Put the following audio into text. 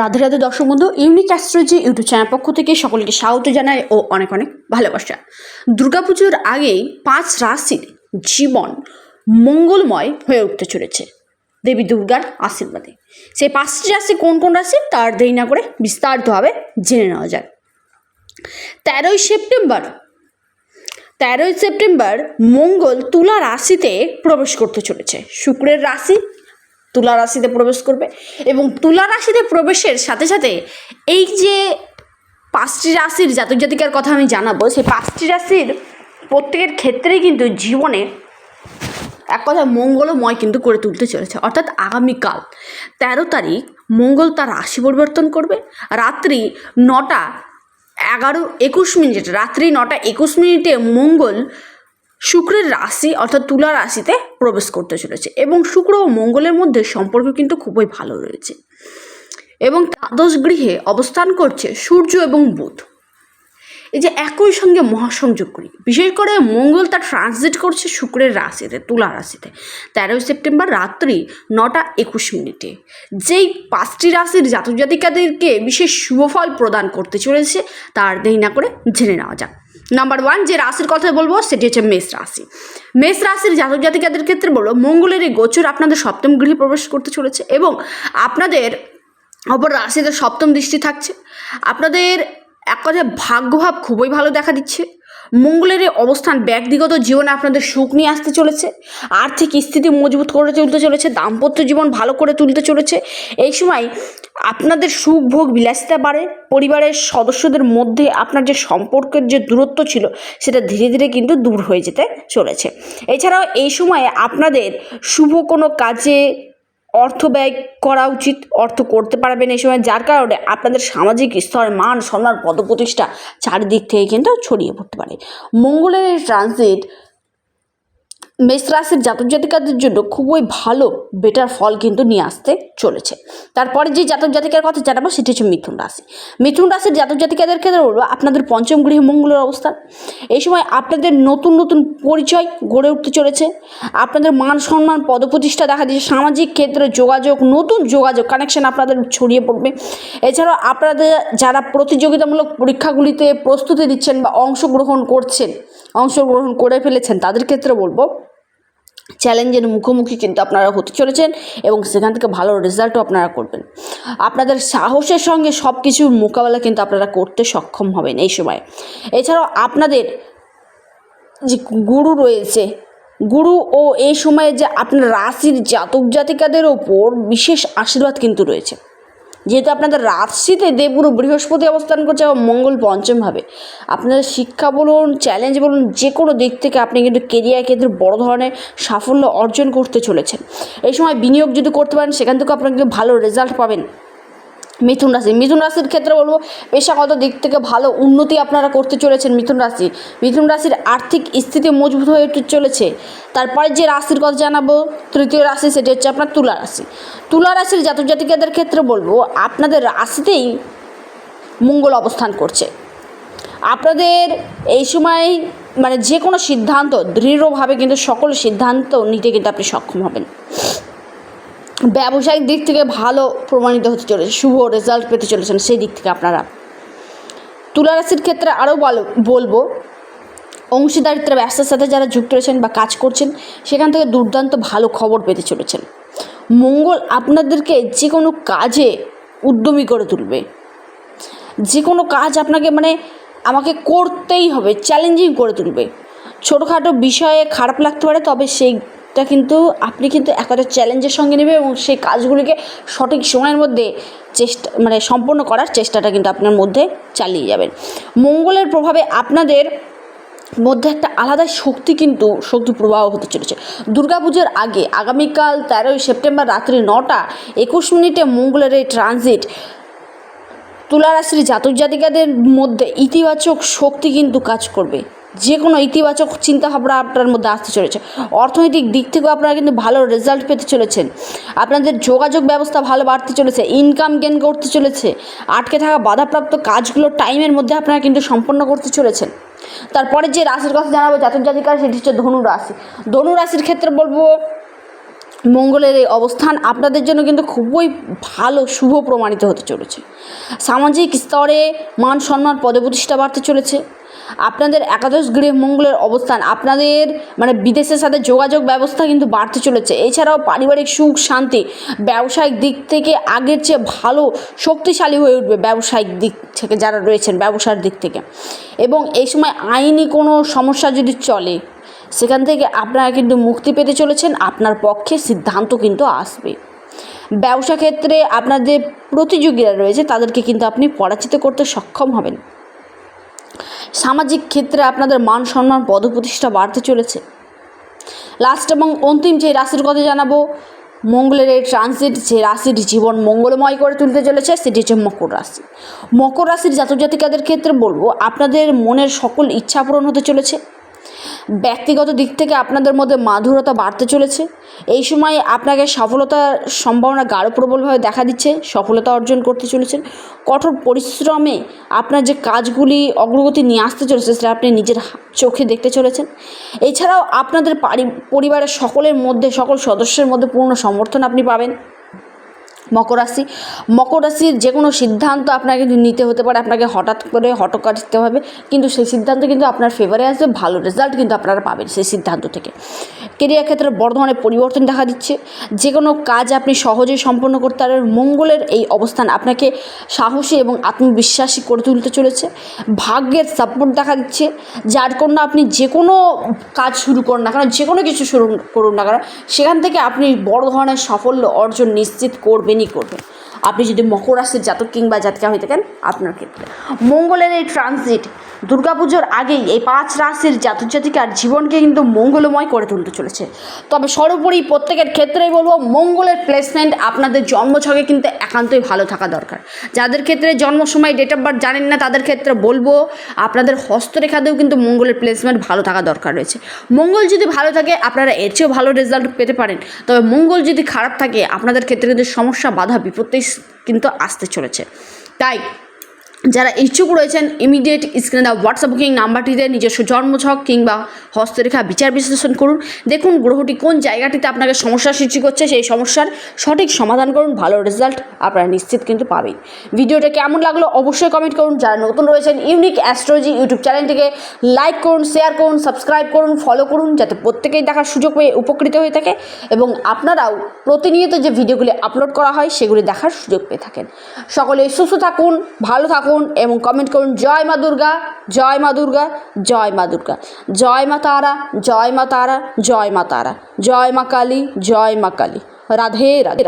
রাধে রাধে দর্শক বন্ধু unique astrology YouTube channel পক্ষ থেকে সকলকে স্বাগত জানাই ও অনেক অনেক ভালোবাসা। দুর্গাপুজোর আগেই পাঁচ রাশির জীবন মঙ্গলময় হয়ে উঠতে চলেছে, দেবী দুর্গার আশীর্বাদে। সেই পাঁচটি রাশি কোন কোন রাশি তার দেরি না করে বিস্তারিতভাবে জেনে নেওয়া যায় তেরোই সেপ্টেম্বর তেরোই সেপ্টেম্বর মঙ্গল তুলা রাশিতে প্রবেশ করতে চলেছে। শুক্রের রাশি তুলা রাশিতে প্রবেশ করবে এবং তুলা রাশিতে প্রবেশের সাথে সাথে এই যে পাঁচটি রাশির জাতক জাতিকার কথা আমি জানাব, সেই পাঁচটি রাশির প্রত্যেকের ক্ষেত্রেই কিন্তু জীবনে এক কথায় মঙ্গলময় কিন্তু করে তুলতে চলেছে। অর্থাৎ আগামীকাল তেরো তারিখ মঙ্গল তার রাশি পরিবর্তন করবে। রাত্রি নটা এগারো একুশ মিনিট, রাত্রি নটা একুশ মিনিটে মঙ্গল শুক্রের রাশি অর্থাৎ তুলা রাশিতে প্রবেশ করতে চলেছে এবং শুক্র ও মঙ্গলের মধ্যে সম্পর্ক কিন্তু খুবই ভালো রয়েছে এবং দ্বাদশ গৃহে অবস্থান করছে সূর্য এবং বুধ। এই যে একই সঙ্গে মহাসংযোগ করি, বিশেষ করে মঙ্গল তার ট্রানজিট করছে শুক্রের রাশিতে, তুলা রাশিতে। তেরোই সেপ্টেম্বর রাত্রি নটা একুশ মিনিটে। যেই পাঁচটি রাশির জাতক জাতিকাদেরকে বিশেষ শুভফল প্রদান করতে চলেছে, তার দেরি না করে জেনে নেওয়া যাক। নাম্বার ওয়ান যে রাশির কথা বলব, সেটি হচ্ছে মেষ রাশি। মেষ রাশির জাতক জাতিকাদের ক্ষেত্রে বলব মঙ্গলের এই গোচর আপনাদের সপ্তম গৃহে প্রবেশ করতে চলেছে এবং আপনাদের অপর রাশিতে সপ্তম দৃষ্টি থাকছে। আপনাদের এক কথায় ভাগ্যভাব খুবই ভালো দেখা দিচ্ছে। মঙ্গলের অবস্থান ব্যক্তিগত জীবনে আপনাদের সুখ নিয়ে আসতে চলেছে। আর্থিক স্থিতি মজবুত করে তুলতে চলেছে। দাম্পত্য জীবন ভালো করে তুলতে চলেছে। এই সময় আপনাদের সুখ ভোগ বিলাসিতা বাড়ে, পরিবারের সদস্যদের মধ্যে আপনার যে সম্পর্কের যে দূরত্ব ছিল, সেটা ধীরে ধীরে কিন্তু দূর হয়ে যেতে চলেছে। এছাড়াও এই সময়ে আপনাদের শুভ কোনো কাজে অর্থ ব্যয় করা উচিত, অর্থ করতে পারবেন এই সময়, যার কারণে আপনাদের সামাজিক স্তরে মান সম্মান, পদপ্রতিষ্ঠা চারিদিক থেকে কিন্তু ছড়িয়ে পড়তে পারে। মঙ্গলের ট্রানজিট মেষ রাশির জাতক জাতিকাদের জন্য খুবই ভালো বেটার ফল কিন্তু নিয়ে আসতে চলেছে। তারপরে যে জাতক জাতিকার কথা জানাব সেটি হচ্ছে মিথুন রাশি। মিথুন রাশির জাতক জাতিকাদের ক্ষেত্রে বলব, আপনাদের পঞ্চম গৃহে মঙ্গলের অবস্থান এই সময় আপনাদের নতুন নতুন পরিচয় গড়ে উঠতে চলেছে। আপনাদের মান সম্মান, পদপ্রতিষ্ঠা দেখা দিচ্ছে সামাজিক ক্ষেত্রে যোগাযোগ, নতুন যোগাযোগ কানেকশন আপনাদের ছড়িয়ে পড়বে। এছাড়াও আপনাদের যারা প্রতিযোগিতামূলক পরীক্ষাগুলিতে প্রস্তুতি দিচ্ছেন বা অংশগ্রহণ করছেন, অংশগ্রহণ করে ফেলেছেন, তাদের ক্ষেত্রে বলব চ্যালেঞ্জের মুখোমুখি কিন্তু আপনারা হতে চলেছেন এবং সেখান থেকে ভালো রেজাল্টও আপনারা করবেন। আপনাদের সাহসের সঙ্গে সব কিছুর মোকাবেলা কিন্তু আপনারা করতে সক্ষম হবেন এই সময়। এছাড়াও আপনাদের যে গুরু রয়েছে, গুরু ও এই সময়ে যে আপনার রাশির জাতক জাতিকাদের ওপর বিশেষ আশীর্বাদ কিন্তু রয়েছে। যেহেতু আপনাদের রাশিতে দেবগুরু বৃহস্পতি অবস্থান করছে এবং মঙ্গল পঞ্চমভাবে আপনাদের শিক্ষা বলুন চ্যালেঞ্জ বলুন যে কোনো দিক থেকে আপনি কিন্তু কেরিয়ার ক্ষেত্রে বড় ধরনের সাফল্য অর্জন করতে চলেছেন। এই সময় বিনিয়োগ যদি করতে পারেন, সেখান থেকে আপনারা কিন্তু ভালো রেজাল্ট পাবেন। মিথুন রাশি। মিথুন রাশির ক্ষেত্রে বলব, পেশাগত দিক থেকে ভালো উন্নতি আপনারা করতে চলেছেন মিথুন রাশি। মিথুন রাশির আর্থিক স্থিতি মজবুত হয়ে চলেছে। তারপরে যে রাশির কথা জানাব, তৃতীয় রাশি সেটি হচ্ছে আপনার তুলা রাশি। তুলা রাশির জাতক জাতিকাদের ক্ষেত্রে বলব, আপনাদের রাশিতেই মঙ্গল অবস্থান করছে। আপনাদের এই সময় মানে যে কোনো সিদ্ধান্ত দৃঢ়ভাবে কিন্তু সকল সিদ্ধান্ত নিতে কিন্তু আপনি সক্ষম হবেন। ব্যবসায়িক দিক থেকে ভালো প্রমাণিত হতে চলেছে, শুভ রেজাল্ট পেতে চলেছেন সেই দিক থেকে আপনারা। তুলা রাশির ক্ষেত্রে আরও বলব অংশীদারিত্বের ব্যবসার সাথে যারা যুক্ত রয়েছেন বা কাজ করছেন, সেখান থেকে দুর্দান্ত ভালো খবর পেতে চলেছেন। মঙ্গল আপনাদেরকে যে কোনো কাজে উদ্যমী করে তুলবে। যে কোনো কাজ আপনাকে মানে আমাকে করতেই হবে চ্যালেঞ্জিং করে তুলবে। ছোটোখাটো বিষয়ে খারাপ লাগতে পারে, তবে সেইটা কিন্তু আপনি কিন্তু একটা চ্যালেঞ্জের সঙ্গে নেবে এবং সেই কাজগুলিকে সঠিক সময়ের মধ্যে চেষ্টা মানে সম্পন্ন করার চেষ্টাটা কিন্তু আপনার মধ্যে চালিয়ে যাবেন। মঙ্গলের প্রভাবে আপনাদের মধ্যে একটা আলাদা শক্তি কিন্তু, শক্তি প্রবাহ হতে চলেছে। দুর্গাপুজোর আগে, আগামীকাল তেরোই সেপ্টেম্বর রাত্রি নটা, একুশ মিনিটে মঙ্গলের এই ট্রানজিট তুলা রাশির জাতক জাতিকাদের মধ্যে ইতিবাচক শক্তি কিন্তু কাজ করবে। যে কোনো ইতিবাচক চিন্তাভাবনা আপনার মধ্যে আসতে চলেছে। অর্থনৈতিক দিক থেকেও আপনারা কিন্তু ভালো রেজাল্ট পেতে চলেছেন। আপনাদের যোগাযোগ ব্যবস্থা ভালো বাড়তে চলেছে ইনকাম গেন করতে চলেছে, আটকে থাকা বাধাপ্রাপ্ত কাজগুলো টাইমের মধ্যে আপনারা কিন্তু সম্পন্ন করতে চলেছেন। তারপরে যে রাশির কথা জানাব, জাতক জাতিকার, সেটি হচ্ছে ধনু রাশি। ধনু রাশির ক্ষেত্রে বলব, মঙ্গলের এই অবস্থান আপনাদের জন্য কিন্তু খুবই ভালো, শুভ প্রমাণিত হতে চলেছে। সামাজিক স্তরে মান সম্মান পদপ্রতিষ্ঠা বাড়তে চলেছে। আপনাদের একাদশ গৃহে মঙ্গলের অবস্থান, আপনাদের মানে বিদেশের সাথে যোগাযোগ ব্যবস্থা কিন্তু বাড়তে চলেছে। এছাড়াও পারিবারিক সুখ, শান্তি, ব্যবসায়িক দিক থেকে আগের চেয়ে ভালো, শক্তিশালী হয়ে উঠবে ব্যবসায়িক দিক থেকে যারা রয়েছেন, ব্যবসার দিক থেকে। এবং এই সময় আইনি কোনো সমস্যা যদি চলে, সেখান থেকে আপনারা কিন্তু মুক্তি পেতে চলেছেন, আপনার পক্ষে সিদ্ধান্ত কিন্তু আসবে। ব্যবসা ক্ষেত্রে আপনাদের প্রতিযোগীরা রয়েছে, তাদেরকে কিন্তু আপনি পরাজিত করতে সক্ষম হবেন। সামাজিক ক্ষেত্রে আপনাদের মান সম্মান, পদপ্রতিষ্ঠা বাড়তে চলেছে। লাস্ট এবং অন্তিম যে রাশির কথা জানাব, মঙ্গলের এই ট্রানজিট যে রাশির জীবন মঙ্গলময় করে তুলতে চলেছে, সেটি হচ্ছে মকর রাশি। মকর রাশির জাতক জাতিকাদের ক্ষেত্রে বলব, আপনাদের মনের সকল ইচ্ছা পূরণ হতে চলেছে। ব্যক্তিগত দিক থেকে আপনাদের মধ্যে মাধুরতা বাড়তে চলেছে। এই সময় আপনাকে সফলতার সম্ভাবনা গাঢ় প্রবলভাবে দেখা দিচ্ছে, সফলতা অর্জন করতে চলেছেন। কঠোর পরিশ্রমে আপনার যে কাজগুলি অগ্রগতি নিয়ে আসতে চলেছে, সেটা আপনি নিজের চোখে দেখতে চলেছেন। এছাড়াও আপনাদের পারি, পরিবারের সকলের মধ্যে, সকল সদস্যের মধ্যে পূর্ণ সমর্থন আপনি পাবেন। মকর রাশি। মকর রাশির যে কোনো সিদ্ধান্ত আপনাকে কিন্তু নিতে হতে পারে, আপনাকে হঠাৎ করে হটকার দিতে হবে। কিন্তু সেই সিদ্ধান্ত কিন্তু আপনার ফেভারে আসবে, ভালো রেজাল্ট কিন্তু আপনারা পাবেন সেই সিদ্ধান্ত থেকে। কেরিয়ার ক্ষেত্রে বড় ধরনের পরিবর্তন দেখা দিচ্ছে। যে কোনো কাজ আপনি সহজেই সম্পন্ন করতে পারবেন মঙ্গলের এই অবস্থান আপনাকে সাহসী এবং আত্মবিশ্বাসী করে তুলতে চলেছে। ভাগ্যের সাপোর্ট দেখা দিচ্ছে। যার জন্য আপনি যে কোনো কাজ শুরু করুন না কেন যে কোনো কিছু শুরু করুন না কেন, সেখান থেকে আপনি বড় ধরনের সাফল্য অর্জন নিশ্চিত করবেনই করবেন আপনি যদি মকর রাশির জাতক কিংবা জাতিকা হয়ে থাকেন, আপনার ক্ষেত্রে। মঙ্গলের এই ট্রানজিট দুর্গাপুজোর আগেই এই পাঁচ রাশির জাতক জাতিকার জীবনকে কিন্তু মঙ্গলময় করে তুলতে চলেছে। তবে সর্বোপরি প্রত্যেকের ক্ষেত্রেই বলব, মঙ্গলের প্লেসমেন্ট আপনাদের জন্মছকে কিন্তু একান্তই ভালো থাকা দরকার। যাদের ক্ষেত্রে জন্ম সময় ডেট অফ বার্থ জানেন না, তাদের ক্ষেত্রে বলব, আপনাদের হস্তরেখাতেও কিন্তু মঙ্গলের প্লেসমেন্ট ভালো থাকা দরকার রয়েছে। মঙ্গল যদি ভালো থাকে, আপনারা এর চেয়েও ভালো রেজাল্ট পেতে পারেন। তবে মঙ্গল যদি খারাপ থাকে, আপনাদের ক্ষেত্রে কিন্তু সমস্যা, বাধা, বিপত্তি কিন্তু আসতে চলেছে। তাই যারা ইচ্ছুক রয়েছেন ইমিডিয়েট স্ক্রিনে দেওয়া হোয়াটসঅ্যাপ বুকিং নাম্বারটিতে নিজস্ব জন্মছক কিংবা হস্তরেখা বিচার বিশ্লেষণ করুন। দেখুন গ্রহটি কোন জায়গাটিতে আপনাকে সমস্যার সৃষ্টি করছে, সেই সমস্যার সঠিক সমাধান করুন, ভালো রেজাল্ট আপনারা নিশ্চিত কিন্তু পাবেন। ভিডিওটা কেমন লাগল অবশ্যই কমেন্ট করুন। যারা নতুন রয়েছেন ইউনিক অ্যাস্ট্রোলজি ইউটিউব চ্যানেলটিকে লাইক করুন শেয়ার করুন সাবস্ক্রাইব করুন ফলো করুন, যাতে প্রত্যেকেই দেখার সুযোগ পেয়ে উপকৃত হয়ে থাকে এবং আপনারাও প্রতিনিয়ত যে ভিডিওগুলি আপলোড করা হয়, সেগুলি দেখার সুযোগ পেয়ে থাকেন। সকলে সুস্থ থাকুন, ভালো থাকুন এবং কমেন্ট করুন, জয় মা দুর্গা, জয় মা দুর্গা, জয় মা দুর্গা, জয় মা তারা, জয় মা তারা, জয় মা তারা, জয় মা কালী, জয় মা কালী। রাধে রাধে।